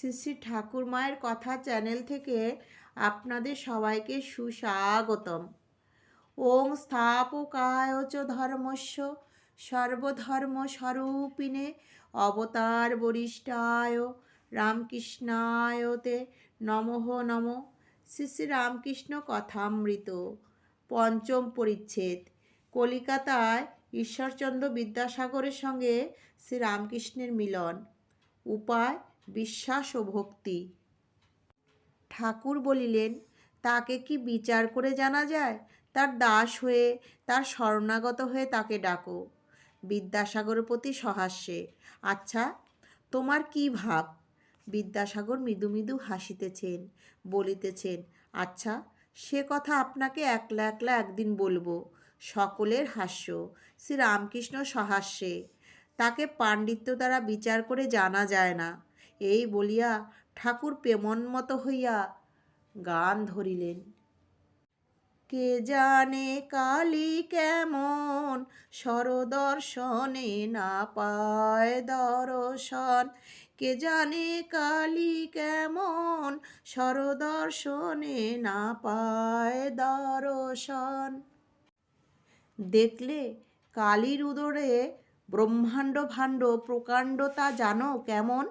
শ্রী শ্রী ঠাকুর মায়ের কথা চ্যানেল থেকে আপনাদের সবাইকে সুস্বাগতম। ওং স্থাপকায় চ ধর্মস্য সর্বধর্ম স্বরূপিণে অবতার বরিষ্ঠায় রামকৃষ্ণায়তে নমঃ নম। শ্রী শ্রী রামকৃষ্ণ কথামৃত। পঞ্চম পরিচ্ছেদ। কলিকাতায় ঈশ্বরচন্দ্র বিদ্যাসাগরের সঙ্গে শ্রী রামকৃষ্ণের মিলন। উপায় বিশ্বাস ও ভক্তি। ঠাকুর বলিলেন, তাকে কি বিচার করে জানা যায়? তার দাস হয়ে, তার শরণাগত হয়ে তাকে ডাকো। বিদ্যাসাগরের প্রতি সহাস্যে আচ্ছা তোমার কি ভাব? বিদ্যাসাগর মৃদু মৃদু হাসিতেছেন, বলিতেছেন আচ্ছা সে কথা আপনাকে একলা একলা একদিন বলব। সকলের হাস্য, শ্রীরামকৃষ্ণ সহাস্যে। তাকে পাণ্ডিত্য দ্বারা বিচার করে জানা যায় না। এই বলিয়া ঠাকুর প্রেমন্মত হইয়া গান ধরিলেন। কে জানে কালী কেমন সরদর্শনে না পায় দর্শন। কে জানে কালী কেমন সরদর্শনে না পায় দর্শন। দেখলে কালীর উদরে ব্রহ্মাণ্ড ভাণ্ড প্রকাণ্ড তা জানো কেমন?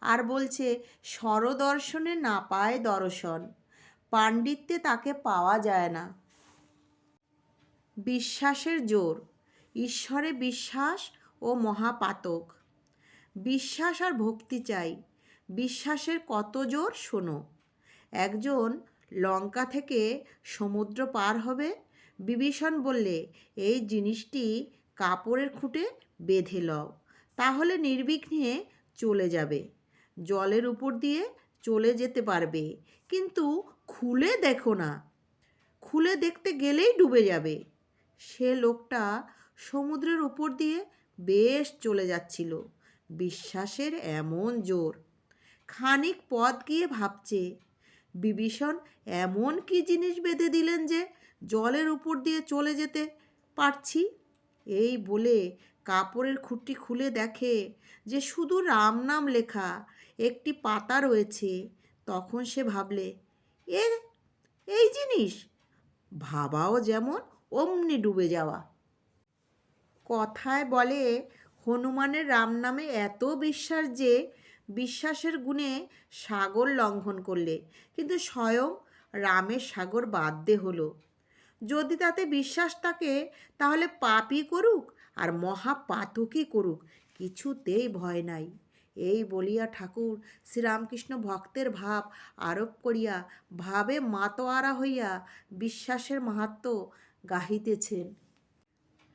আর বলছে, স্বরদর্শনে না পায় দর্শন। পাণ্ডিত্যে তাকে পাওয়া যায় না। বিশ্বাসের জোর। ঈশ্বরে বিশ্বাস ও মহাপাতক। বিশ্বাস আর ভক্তি চাই। বিশ্বাসের কত জোর শোনো। একজন লঙ্কা থেকে সমুদ্র পার হবে, বিভীষণ বললে, এই জিনিসটি কাপড়ের খুঁটে বেঁধে লও। তাহলে নির্বিঘ্নে চলে যাবে। জলের উপর দিয়ে চলে যেতে পারবে। কিন্তু খুলে দেখো না। খুলে দেখতে গেলেই ডুবে যাবে। সে লোকটা সমুদ্রের উপর দিয়ে বেশ চলে যাচ্ছিল। বিশ্বাসের এমন জোর। খানিক পথ গিয়ে ভাবছে, বিভীষণ এমন কি জিনিস বেঁধে দিলেন যে জলের উপর দিয়ে চলে যেতে পারছি? এই বলে কাপড়ের খুঁটি খুলে দেখে যে শুধু রাম নাম লেখা একটি পাতা রয়েছে। তখন সে ভাবলে, এ, এই জিনিস? ভাবাও যেমন অমনি ডুবে যাওয়া। কথায় বলে, হনুমানের রাম নামে এত বিশ্বাস যে, বিশ্বাসের গুণে সাগর লঙ্ঘন করলে। কিন্তু স্বয়ং রামের সাগর বাধ্য হলো। যদি তাতে বিশ্বাস থাকে, তাহলে পাপই করুক আর মহাপাতকই করুক। কিছুতেই ভয় নাই। এই বলিয়া ঠাকুর শ্রীরামকৃষ্ণ ভক্তের ভাব আরোপ করিয়া ভাবে মাতোয়ারা হইয়া বিশ্বাসের মাহাত্ম গাহিতেছেন।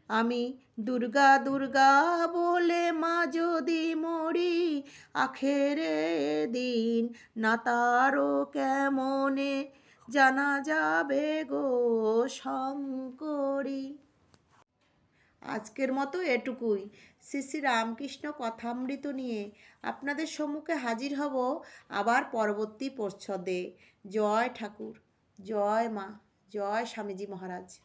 আমি, দুর্গা দুর্গা, বলে মা যদি মরি, আখেরে দিন না তারও কেমনে জানা যাবে গো শঙ্করী? আজকের মতো এটুকুই। শ্রী শ্রী রামকৃষ্ণ কথামৃত নিয়ে আপনাদের সম্মুখে হাজির হব আবার পরবর্তী প্রচ্ছদে। জয় ঠাকুর, জয় মা, জয় স্বামীজি মহারাজ।